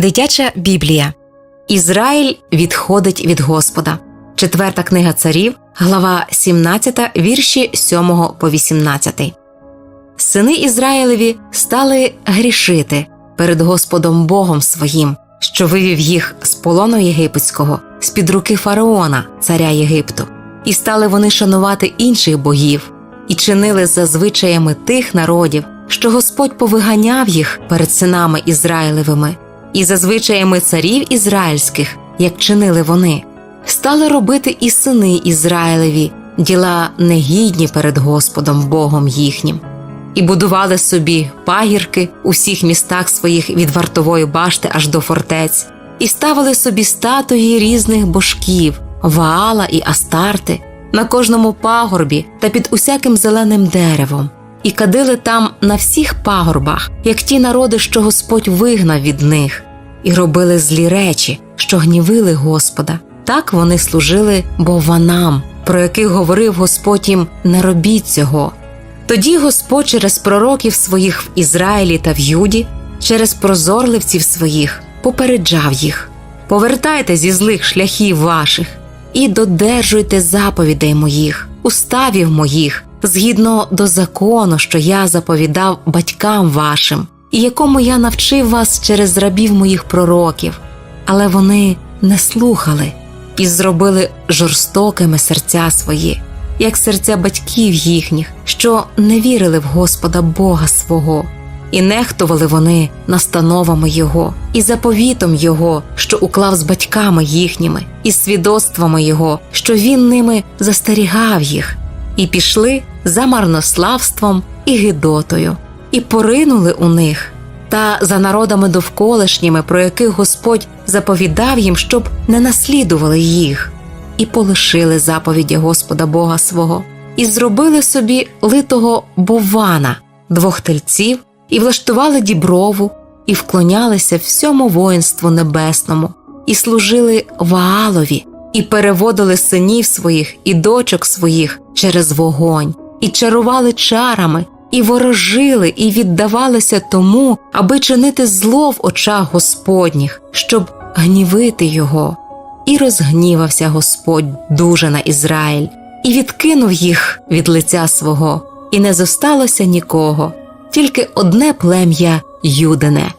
Дитяча Біблія Ізраїль відходить від Господа. Четверта книга царів, глава 17, вірші 7 по 18. Сини Ізраїлеві стали грішити перед Господом Богом своїм, що вивів їх з полону єгипетського, з під руки фараона, царя Єгипту, і стали вони шанувати інших богів, і чинили за звичаями тих народів, що Господь повиганяв їх перед синами Ізраїлевими, і за звичаями царів ізраїльських, як чинили вони, стали робити і сини Ізраїлеві діла негідні перед Господом Богом їхнім, і будували собі пагірки у всіх містах своїх від вартової башти аж до фортець, і ставили собі статуї різних божків, Ваала і Астарти на кожному пагорбі та під усяким зеленим деревом, і кадили там на всіх пагорбах, як ті народи, що Господь вигнав від них, і робили злі речі, що гнівили Господа. Так вони служили бованам, про яких говорив Господь їм не робіть цього. Тоді Господь через пророків своїх в Ізраїлі та в Юді, через прозорливців своїх, попереджав їх повертайте зі злих шляхів ваших і додержуйте заповідей моїх, уставів моїх, згідно до закону, що я заповідав батькам вашим, і якому я навчив вас через рабів моїх пророків, але вони не слухали і зробили жорстокими серця свої, як серця батьків їхніх, що не вірили в Господа Бога свого, і нехтували вони настановами Його, і заповітом Його, що уклав з батьками їхніми, і свідоцтвами Його, що він ними застерігав їх, і пішли за марнославством і гидотою, і поринули у них. Та за народами довколишніми, про яких Господь заповідав їм, щоб не наслідували їх, і полишили заповіді Господа Бога свого, і зробили собі литого бована, двох тельців, і влаштували діброву, і вклонялися всьому воїнству небесному, і служили Ваалові, і переводили синів своїх і дочок своїх через вогонь, і чарували чарами, і ворожили, і віддавалися тому, аби чинити зло в очах Господніх, щоб гнівити його. І розгнівався Господь дуже на Ізраїль, і відкинув їх від лиця свого, і не зосталося нікого, тільки одне плем'я Юдине.